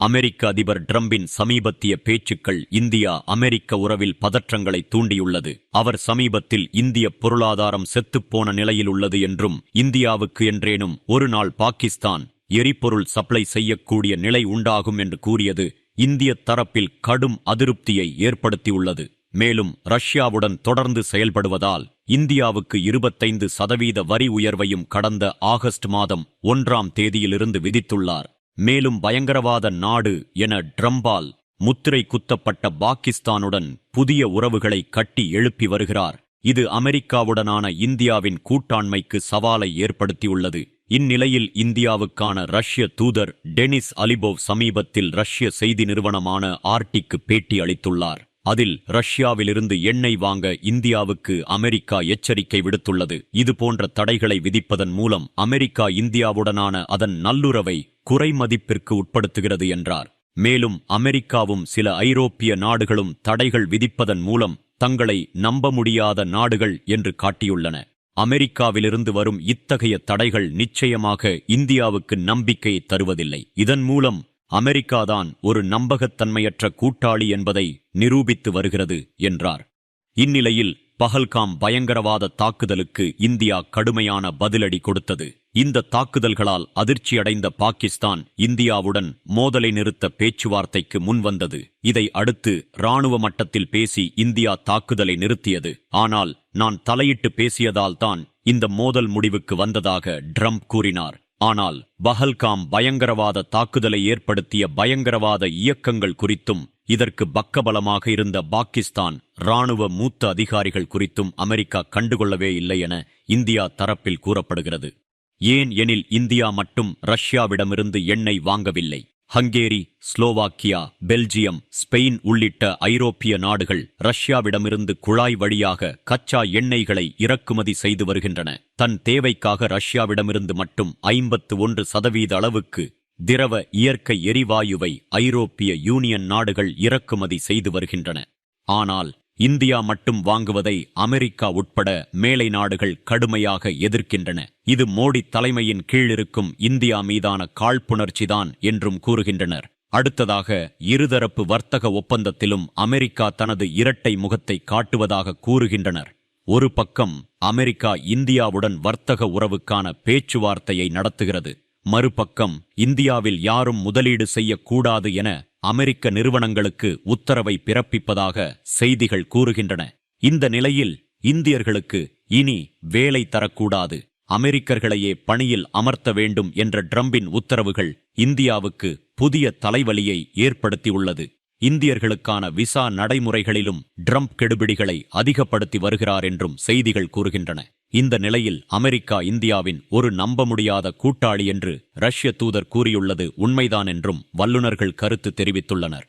அமெரிக்க அதிபர் ட்ரம்பின் சமீபத்திய பேச்சுக்கள் இந்தியா அமெரிக்க உறவில் பதற்றங்களை தூண்டியுள்ளது. அவர் சமீபத்தில் இந்திய பொருளாதாரம் செத்துப்போன நிலையில் உள்ளது என்றும் இந்தியாவுக்கு என்றேனும் ஒரு நாள் பாகிஸ்தான் எரிபொருள் சப்ளை செய்யக்கூடிய நிலை உண்டாகும் என்று கூறியது இந்திய தரப்பில் கடும் அதிருப்தியை ஏற்படுத்தியுள்ளது. மேலும் ரஷ்யாவுடன் தொடர்ந்து செயல்படுவதால் இந்தியாவுக்கு இருபத்தைந்து சதவீத வரி உயர்வையும் கடந்த ஆகஸ்ட் மாதம் ஒன்றாம் தேதியிலிருந்து விதித்துள்ளார். மேலும் பயங்கரவாத நாடு என ட்ரம்பால் முத்திரை குத்தப்பட்ட பாகிஸ்தானுடன் புதிய உறவுகளை கட்டி எழுப்பி வருகிறார். இது அமெரிக்காவுடனான இந்தியாவின் கூட்டாண்மைக்கு சவாலை ஏற்படுத்தியுள்ளது. இந்நிலையில் இந்தியாவுக்கான ரஷ்ய தூதர் டெனிஸ் அலிபோவ் சமீபத்தில் ரஷ்ய செய்தி நிறுவனமான ஆர்டிக்கு பேட்டி அளித்துள்ளார். அதில் ரஷ்யாவிலிருந்து எண்ணெய் வாங்க இந்தியாவுக்கு அமெரிக்கா எச்சரிக்கை விடுத்துள்ளது. இது போன்ற தடைகளை விதிப்பதன் மூலம் அமெரிக்கா இந்தியாவுடனான அதன் நல்லுறவை குறைமதிப்பிற்கு உட்படுத்துகிறது என்றார். மேலும் அமெரிக்காவும் சில ஐரோப்பிய நாடுகளும் தடைகள் விதிப்பதன் மூலம் தங்களை நம்ப முடியாத நாடுகள் என்று காட்டியுள்ளன. அமெரிக்காவிலிருந்து வரும் இத்தகைய தடைகள் நிச்சயமாக இந்தியாவுக்கு நம்பிக்கையை தருவதில்லை. இதன் மூலம் அமெரிக்காதான் ஒரு நம்பகத்தன்மையற்ற கூட்டாளி என்பதை நிரூபித்து வருகிறது என்றார். இந்நிலையில் பஹல்காம் பயங்கரவாத தாக்குதலுக்கு இந்தியா கடுமையான பதிலடி கொடுத்தது. இந்த தாக்குதல்களால் அதிர்ச்சியடைந்த பாகிஸ்தான் இந்தியாவுடன் மோதலை நிறுத்த பேச்சுவார்த்தைக்கு முன்வந்தது. இதை அடுத்து ராணுவ மட்டத்தில் பேசி இந்தியா தாக்குதலை நிறுத்தியது. ஆனால் நான் தலையிட்டு பேசியதால்தான் இந்த மோதல் முடிவுக்கு வந்ததாக ட்ரம்ப் கூறினார். ஆனால் பஹல்காம் பயங்கரவாத தாக்குதலை ஏற்படுத்திய பயங்கரவாத இயக்கங்கள் குறித்தும் இதற்கு பக்கபலமாக இருந்த பாகிஸ்தான் ராணுவ மூத்த அதிகாரிகள் குறித்தும் அமெரிக்கா கண்டுகொள்ளவே இல்லை என இந்தியா தரப்பில் கூறப்படுகிறது. ஏன் எனில் இந்தியா மட்டும் ரஷ்யாவிடமிருந்து எண்ணெய் வாங்கவில்லை. ஹங்கேரி ஸ்லோவாக்கியா பெல்ஜியம் ஸ்பெயின் உள்ளிட்ட ஐரோப்பிய நாடுகள் ரஷ்யாவிடமிருந்து குழாய் வழியாக கச்சா எண்ணெய்களை இறக்குமதி செய்து வருகின்றன. தன் தேவைக்காக ரஷ்யாவிடமிருந்து மட்டும் ஐம்பத்து ஒன்று சதவீத அளவுக்கு திரவ இயற்கை எரிவாயுவை ஐரோப்பிய யூனியன் நாடுகள் இறக்குமதி செய்து வருகின்றன. ஆனால் இந்தியா மட்டும் வாங்குவதை அமெரிக்கா உட்பட மேலை நாடுகள் கடுமையாக எதிர்க்கின்றன. இது மோடி தலைமையின் கீழ் இருக்கும் இந்தியா மீதான காழ்ப்புணர்ச்சிதான் என்றும் கூறுகின்றனர். அடுத்ததாக இருதரப்பு வர்த்தக ஒப்பந்தத்திலும் அமெரிக்கா தனது இரட்டை முகத்தை காட்டுவதாக கூறுகின்றனர். ஒரு பக்கம் அமெரிக்கா இந்தியாவுடன் வர்த்தக உறவுக்கான பேச்சுவார்த்தையை நடத்துகிறது. மறுபக்கம் இந்தியாவில் யாரும் முதலீடு செய்யக்கூடாது என அமெரிக்க நிறுவனங்களுக்கு உத்தரவை பிறப்பிப்பதாக செய்திகள் கூறுகின்றன. இந்த நிலையில் இந்தியர்களுக்கு இனி வேலை தரக்கூடாது. அமெரிக்கர்களையே பணியில் அமர்த்த வேண்டும் என்ற ட்ரம்பின் உத்தரவுகள் இந்தியாவுக்கு புதிய தலைவலியை ஏற்படுத்தியுள்ளது. இந்தியர்களுக்கான விசா நடைமுறைகளிலும் ட்ரம்ப் கெடுபிடிகளை அதிகப்படுத்தி வருகிறார் என்றும் செய்திகள் கூறுகின்றன. இந்த நிலையில் அமெரிக்கா இந்தியாவின் ஒரு நம்ப முடியாத கூட்டாளி என்று ரஷ்ய தூதர் கூறியுள்ளது உண்மைதான் என்றும் வல்லுநர்கள் கருத்து தெரிவித்துள்ளனர்.